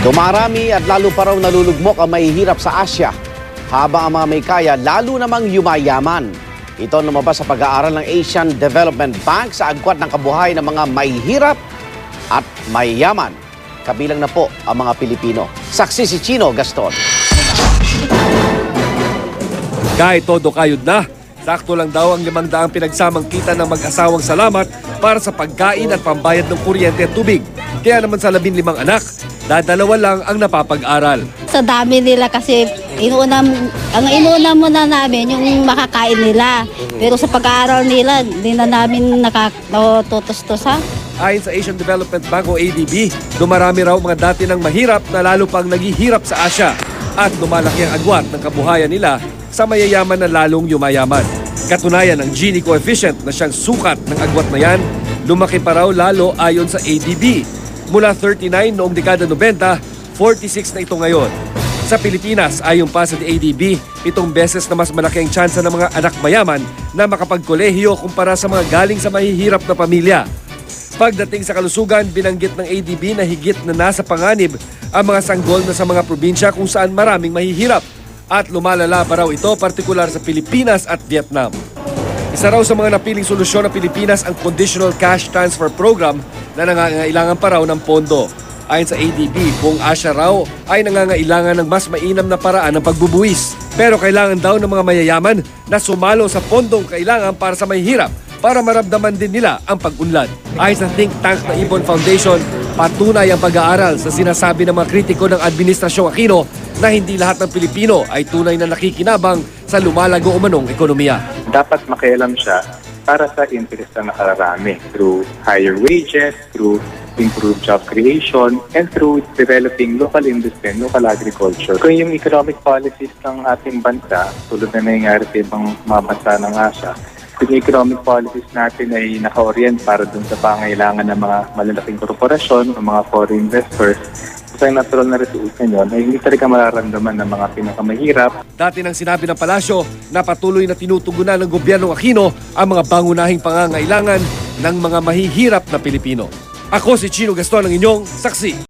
Dumarami at lalo pa raw nalulugmok ang mahihirap sa Asya. Habang ang mga may kaya, lalo namang yumayaman. Ito lumabas sa pag-aaral ng Asian Development Bank sa agwat ng kabuhay ng mga mahihirap at mayayaman. Kabilang na po ang mga Pilipino. Saksi si Chino Gaston. Kahit todo kayod na, sakto lang daw ang limang daang pinagsamang kita ng mag-asawang salamat para sa pagkain at pambayad ng kuryente at tubig. Kaya naman sa labing limang anak, dadalawa lang ang napapag-aral. Sa dami nila kasi inuuna, ang inuuna muna namin yung makakain nila. Pero sa pag-aaral nila, hindi na namin nakatutos-tos ha. Ayon sa Asian Development Bank o ADB, dumarami raw mga dati ng mahirap na lalo pang naghihirap sa Asya at lumalaki ang agwat ng kabuhayan nila sa mayayaman na lalong yumayaman. Katunayan ng Gini coefficient na siyang sukat ng agwat na yan, lumaki pa raw lalo ayon sa ADB. Mula 39 noong dekada 90, 46 na ito ngayon. Sa Pilipinas, ayon pa sa ADB, pitong beses na mas malaki ang tsansa ng mga anak mayaman na makapagkolehiyo kumpara sa mga galing sa mahihirap na pamilya. Pagdating sa kalusugan, binanggit ng ADB na higit na nasa panganib ang mga sanggol na sa mga probinsya kung saan maraming mahihirap. At lumalala pa raw ito partikular sa Pilipinas at Vietnam. Isa raw sa mga napiling solusyon ng Pilipinas ang Conditional Cash Transfer Program na nangangailangan pa raw ng pondo. Ayon sa ADB, buong Asya raw ay nangangailangan ng mas mainam na paraan ng pagbubuwis. Pero kailangan daw ng mga mayayaman na sumalo sa pondong kailangan para sa mahihirap para maramdaman din nila ang pag-unlad. Ayon sa think tank na Ibon Foundation, patunay ang pag-aaral sa sinasabi ng mga kritiko ng Administrasyong Aquino na hindi lahat ng Pilipino ay tunay na nakikinabang sa lumalago umanong ekonomiya. Dapat makialam siya para sa interest ng nakararami through higher wages, through improved job creation, and through developing local industry and local agriculture. Kung yung economic policies ng ating bansa, tulad na nangyayari sa ibang mga bansa ng Asia, kung yung economic policies natin ay naka-orient para dun sa pangailangan ng mga malalaking korporasyon o mga foreign investors, sa natural na resulta nyo, ay hindi talaga mararamdaman ng mga pinakamahirap Dati nang sinabi ng palasyo na patuloy na tinutugunan ng gobyernong Aquino ang mga bangunahing pangangailangan ng mga mahihirap na Pilipino. Ako si Chino Gaston ang inyong saksi.